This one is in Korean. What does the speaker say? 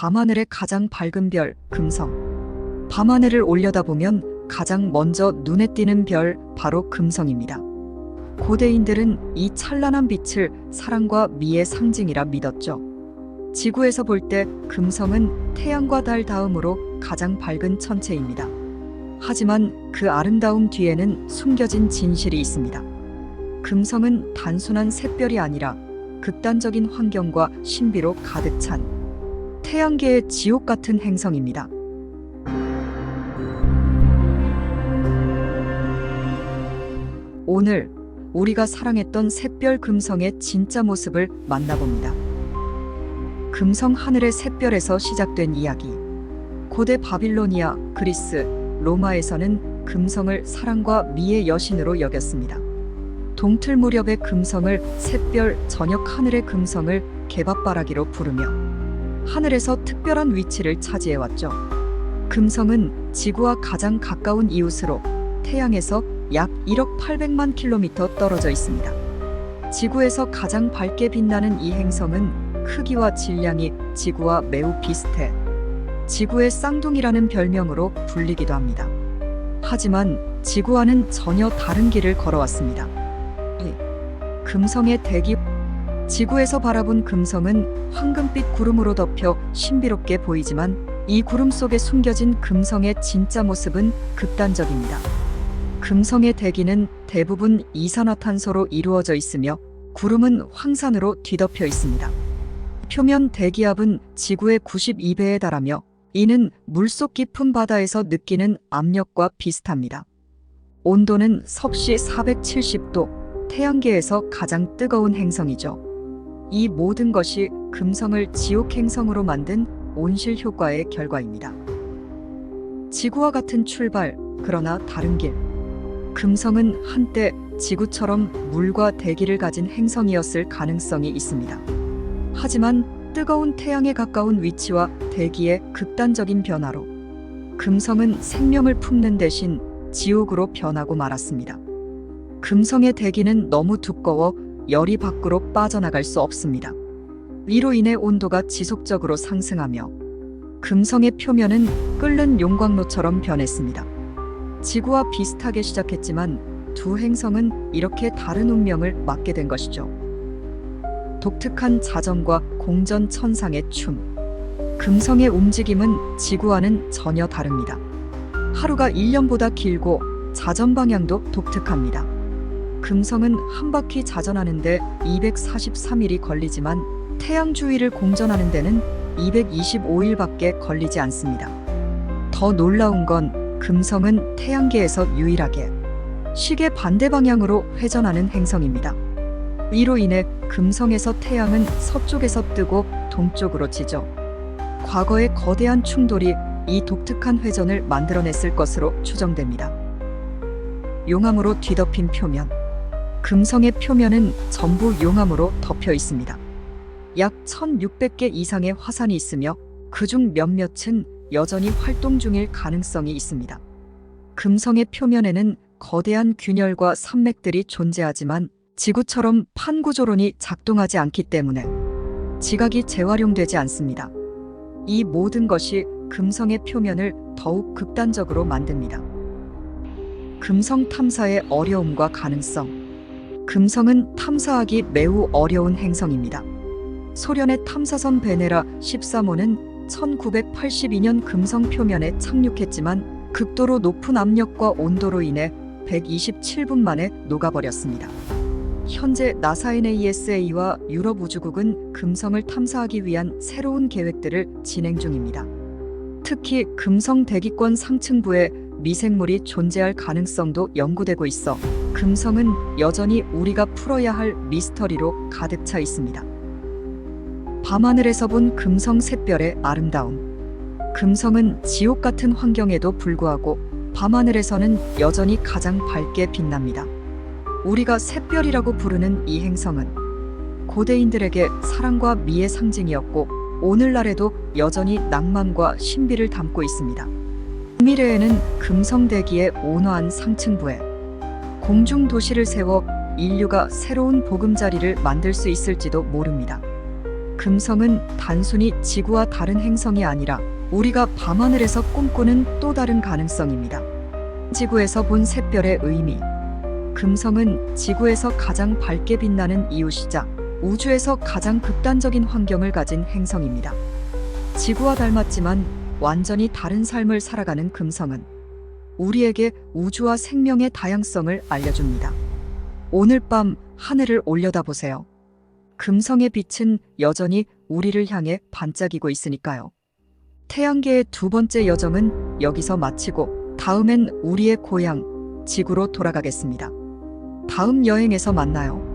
밤하늘의 가장 밝은 별, 금성. 밤하늘을 올려다보면 가장 먼저 눈에 띄는 별, 바로 금성입니다. 고대인들은 이 찬란한 빛을 사랑과 미의 상징이라 믿었죠. 지구에서 볼 때 금성은 태양과 달 다음으로 가장 밝은 천체입니다. 하지만 그 아름다움 뒤에는 숨겨진 진실이 있습니다. 금성은 단순한 샛별이 아니라 극단적인 환경과 신비로 가득 찬 태양계의 지옥 같은 행성입니다. 오늘 우리가 사랑했던 샛별 금성의 진짜 모습을 만나봅니다. 금성 하늘의 샛별에서 시작된 이야기. 고대 바빌로니아, 그리스, 로마에서는 금성을 사랑과 미의 여신으로 여겼습니다. 동틀 무렵의 금성을 샛별, 저녁 하늘의 금성을 개밥바라기로 부르며 하늘에서 특별한 위치를 차지해왔죠. 금성은 지구와 가장 가까운 이웃으로 태양에서 약 1억 800만 킬로미터 떨어져 있습니다. 지구에서 가장 밝게 빛나는 이 행성은 크기와 질량이 지구와 매우 비슷해 지구의 쌍둥이라는 별명으로 불리기도 합니다. 하지만 지구와는 전혀 다른 길을 걸어왔습니다. 이 금성의 대기 지구에서 바라본 금성은 황금빛 구름으로 덮여 신비롭게 보이지만 이 구름 속에 숨겨진 금성의 진짜 모습은 극단적입니다. 금성의 대기는 대부분 이산화탄소로 이루어져 있으며 구름은 황산으로 뒤덮여 있습니다. 표면 대기압은 지구의 92배에 달하며 이는 물속 깊은 바다에서 느끼는 압력과 비슷합니다. 온도는 섭씨 470도, 태양계에서 가장 뜨거운 행성이죠. 이 모든 것이 금성을 지옥 행성으로 만든 온실 효과의 결과입니다. 지구와 같은 출발, 그러나 다른 길. 금성은 한때 지구처럼 물과 대기를 가진 행성이었을 가능성이 있습니다. 하지만 뜨거운 태양에 가까운 위치와 대기의 극단적인 변화로 금성은 생명을 품는 대신 지옥으로 변하고 말았습니다. 금성의 대기는 너무 두꺼워 열이 밖으로 빠져나갈 수 없습니다. 이로 인해 온도가 지속적으로 상승하며 금성의 표면은 끓는 용광로처럼 변했습니다. 지구와 비슷하게 시작했지만 두 행성은 이렇게 다른 운명을 맞게 된 것이죠. 독특한 자전과 공전 천상의 춤. 금성의 움직임은 지구와는 전혀 다릅니다. 하루가 1년보다 길고 자전 방향도 독특합니다. 금성은 한 바퀴 자전하는데 243일이 걸리지만 태양 주위를 공전하는 데는 225일밖에 걸리지 않습니다. 더 놀라운 건 금성은 태양계에서 유일하게 시계 반대 방향으로 회전하는 행성입니다. 이로 인해 금성에서 태양은 서쪽에서 뜨고 동쪽으로 지죠. 과거의 거대한 충돌이 이 독특한 회전을 만들어냈을 것으로 추정됩니다. 용암으로 뒤덮인 표면. 금성의 표면은 전부 용암으로 덮여 있습니다. 약 1600개 이상의 화산이 있으며 그중 몇몇은 여전히 활동 중일 가능성이 있습니다. 금성의 표면에는 거대한 균열과 산맥들이 존재하지만 지구처럼 판구조론이 작동하지 않기 때문에 지각이 재활용되지 않습니다. 이 모든 것이 금성의 표면을 더욱 극단적으로 만듭니다. 금성 탐사의 어려움과 가능성. 금성은 탐사하기 매우 어려운 행성입니다. 소련의 탐사선 베네라 13호는 1982년 금성 표면에 착륙했지만 극도로 높은 압력과 온도로 인해 127분 만에 녹아버렸습니다. 현재 나사 NASA와 유럽 우주국은 금성을 탐사하기 위한 새로운 계획들을 진행 중입니다. 특히 금성 대기권 상층부에 미생물이 존재할 가능성도 연구되고 있어 금성은 여전히 우리가 풀어야 할 미스터리로 가득 차 있습니다. 밤하늘에서 본 금성 샛별의 아름다움. 금성은 지옥 같은 환경에도 불구하고 밤하늘에서는 여전히 가장 밝게 빛납니다. 우리가 샛별이라고 부르는 이 행성은 고대인들에게 사랑과 미의 상징이었고 오늘날에도 여전히 낭만과 신비를 담고 있습니다. 미래에는 금성대기의 온화한 상층부에 공중 도시를 세워 인류가 새로운 보금자리를 만들 수 있을지도 모릅니다. 금성은 단순히 지구와 다른 행성이 아니라 우리가 밤하늘에서 꿈꾸는 또 다른 가능성입니다. 지구에서 본 샛별의 의미. 금성은 지구에서 가장 밝게 빛나는 이유시자 우주에서 가장 극단적인 환경을 가진 행성입니다. 지구와 닮았지만 완전히 다른 삶을 살아가는 금성은 우리에게 우주와 생명의 다양성을 알려줍니다. 오늘 밤 하늘을 올려다보세요. 금성의 빛은 여전히 우리를 향해 반짝이고 있으니까요. 태양계의 두 번째 여정은 여기서 마치고 다음엔 우리의 고향, 지구로 돌아가겠습니다. 다음 여행에서 만나요.